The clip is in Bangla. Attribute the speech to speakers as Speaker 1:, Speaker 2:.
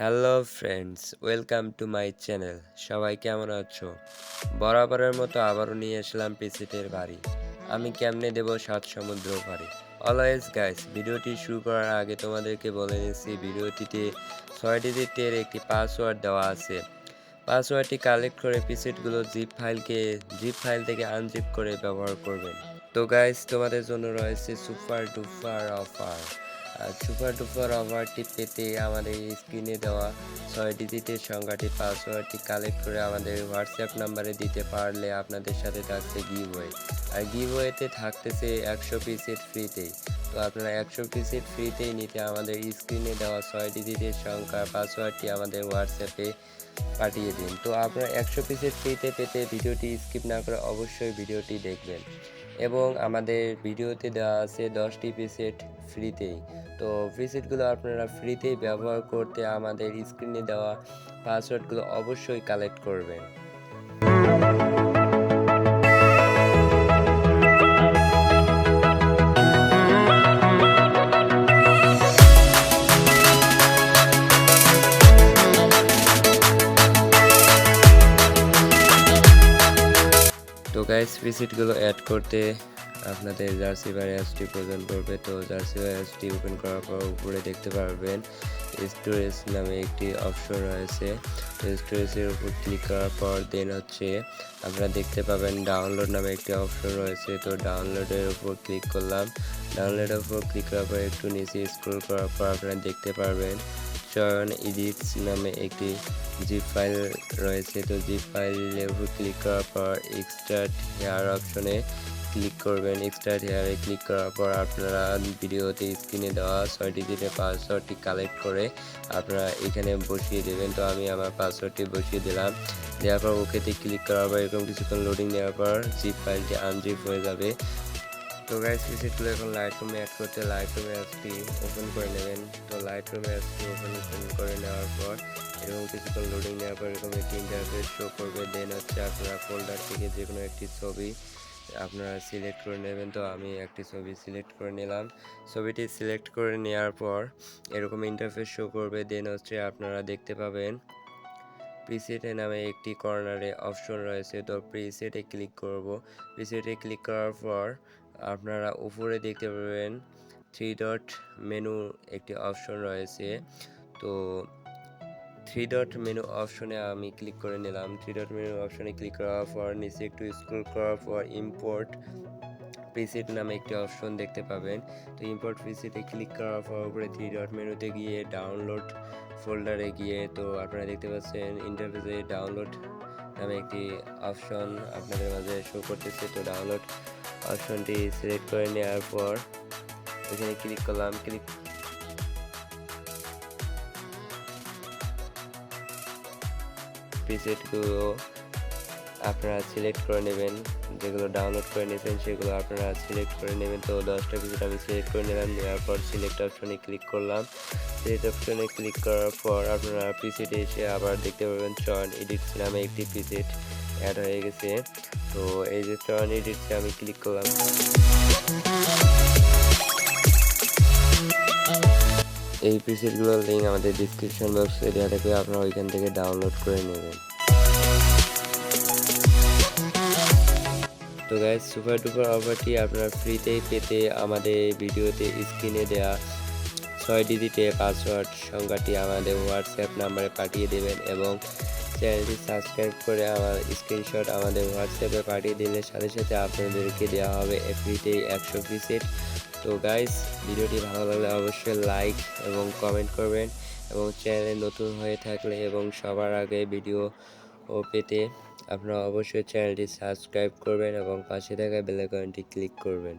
Speaker 1: Hello friends welcome to my channel সবাই কেমন আছো? বরাবরের মতো আবারও নিয়ে আসলাম পিসিটের বাড়ি। আমি কেমনে দেব সাত সমুদ্র পাড়ি? অলওয়েজ গাইস ভিডিওটি শুরু করার আগে তোমাদেরকে বলে নিচ্ছি, ভিডিওটিতে ছয় ডিজিটের একটি পাসওয়ার্ড দেওয়া আছে। পাসওয়ার্ডটি কালেক্ট করে পিসিটগুলো জিপ ফাইলকে জিপ ফাইল থেকে আনজিপ করে ব্যবহার করবেন। তো গাইস তোমাদের জন্য রয়েছে super duper offer super duper অফারটি পেতে আমাদের স্ক্রিনে দেওয়া ছয় ডিজিটের সংখ্যাটি পাসওয়ার্ডটি কালেক্ট করে আমাদের হোয়াটসঅ্যাপ নাম্বারে দিতে পারলে আপনাদের সাথে থাকছে গিভওয়ে আর গিভওয়েতে থাকতেছে একশো পিসের ফ্রিতেই তো আপনারা একশো পিসের ফ্রিতেই নিতে আমাদের স্ক্রিনে দেওয়া ছয় ডিজিটের সংখ্যা পাসওয়ার্ডটি আমাদের হোয়াটসঅ্যাপে পাঠিয়ে দিন। তো আপনারা একশো পিসের ফ্রিতে পেতে ভিডিওটি স্কিপ না করে অবশ্যই ভিডিওটি দেখবেন। এবং আমাদের ভিডিওতে দেওয়া আছে দশটি পিসেট ফ্রিতেই তো প্রিসেটগুলো আপনারা ফ্রিতেই ব্যবহার করতে আমাদের স্ক্রিনে দেওয়া পাসওয়ার্ডগুলো অবশ্যই কালেক্ট করবেন। গাইস প্রিসেটগুলো অ্যাড করতে আপনাদের জার্সি ভাইরাসটি প্রয়োজন পড়বে তো জার্সি ভাইরাসটি ওপেন করার পর উপরে দেখতে পারবেন স্টোরেজ নামে একটি অপশন রয়েছে। তো স্টোরেজের উপর ক্লিক করার পর দেন হচ্ছে আপনারা দেখতে পাবেন ডাউনলোড নামে একটি অপশন রয়েছে। তো ডাউনলোডের উপর ক্লিক করলাম। ডাউনলোডের উপর ক্লিক করার পর একটু নিচে স্ক্রল করার পর আপনারা দেখতে পারবেন চয়ন এডিটস নামে একটি জিপ ফাইল রয়েছে। তো জিপ উপর ক্লিক করার পর এক্সট্রাক্ট হেয়ার অপশনে ক্লিক করবেন। এক্সট্রা হেয়ারে ক্লিক করার পর আপনারা ভিডিওতে স্ক্রিনে দেওয়া ছয় ডিজিটের পাসওয়ার্ডটি কালেক্ট করে আপনারা এখানে বসিয়ে দেবেন। তো আমি আমার পাসওয়ার্ডটি বসিয়ে দিলাম। দেওয়ার পর ওকেতে ক্লিক করার পর এরকম কিছুক্ষণ লোডিং দেওয়ার পর জিপ ফাইলটি আনজিপ হয়ে যাবে। তো গাইস রিসিটগুলো এখন লাইট রুমে অ্যাড করতে লাইট রুমে অ্যাপটি ওপেন করে নেবেন। তো লাইট রুমে অ্যাপটি ওপেন করে নেওয়ার পর, এরকম কিছুক্ষণ লোডিং নেওয়ার পর এরকম একটি ইন্টারফেস শো করবে। দেন হচ্ছে আপনারা ফোল্ডার থেকে যে কোনো একটি ছবি আপনারা সিলেক্ট করে নেবেন। তো আমি একটি ছবি সিলেক্ট করে নিলাম। ছবিটি সিলেক্ট করে নেওয়ার পর এরকম ইন্টারফেস শো করবে। দেন হচ্ছে আপনারা দেখতে পাবেন প্রিসেটে নামে একটি কর্নারে অপশন রয়েছে। তো প্রিসেটে ক্লিক করব। প্রিসেটে ক্লিক করার পর আপনারা উপরে দেখতে পাবেন থ্রি ডট মেনু একটি অপশন রয়েছে। তো থ্রি ডট মেনু অপশনে আমি ক্লিক করে নিলাম। থ্রি ডট মেনু অপশনে ক্লিক করার পর নিচে একটু স্ক্রল করার পর ইম্পোর্ট প্রিসেট নামে একটি অপশন দেখতে পাবেন। তো ইম্পোর্ট প্রিসেটে ক্লিক করার পর উপরে থ্রি ডট মেনুতে গিয়ে ডাউনলোড ফোল্ডারে গিয়ে তো আপনারা দেখতে পাচ্ছেন ইন্টারফেসে ডাউনলোড নামে একটি অপশন আপনাদের মাঝে শো করতেছে। তো ডাউনলোড অপশনটি সিলেক্ট করে নেওয়ার পর এখানে ক্লিক করলাম ক্লিক প্রিসেটগুলো আপনারা সিলেক্ট করে নেবেন। যেগুলো ডাউনলোড করে নেবেন, সেগুলো আপনারা সিলেক্ট করে নেবেন। তো দশটা প্রিসেট আমি সিলেক্ট করে নিলাম, নেওয়ার পর সিলেক্ট অপশনে ক্লিক করলাম। সিলেক্ট অপশনে ক্লিক করার পর আপনারা প্রিসেটে এসে আবার দেখতে পাবেন চয়ন এডিটস নামে একটি প্রিসেট অ্যাড হয়ে গেছে। তো এই যে চয়ন এডিটসে আমি ক্লিক করলাম। এই প্রিসেটগুলোর লিঙ্ক আমাদের ডিসক্রিপশন বক্সে দেওয়া থাকবে, আপনারা ওইখান থেকে ডাউনলোড করে নেবেন। তো গাইজ সুপার ডুপার অফারটি আপনারা ফ্রিতেই পেতে আমাদের ভিডিওতে স্ক্রিনে দেওয়া ছয় ডিজিটে পাসওয়ার্ড সংখ্যাটি আমাদের হোয়াটসঅ্যাপ নাম্বারে পাঠিয়ে দেবেন এবং চ্যানেলটি সাবস্ক্রাইব করে আমার স্ক্রিনশট আমাদের হোয়াটসঅ্যাপে পাঠিয়ে দিলে সাথে সাথে আপনাদেরকে দেওয়া হবে ফ্রিতেই একশো পিসেট তো গাইস ভিডিওটি ভালো লাগলে অবশ্যই লাইক এবং কমেন্ট করবেন এবং চ্যানেলে নতুন হয়ে থাকলে এবং সবার আগে ভিডিও ও পেতে আপনারা অবশ্যই চ্যানেলটি সাবস্ক্রাইব করবেন এবং পাশে থাকা বেল আইকনটি ক্লিক করবেন।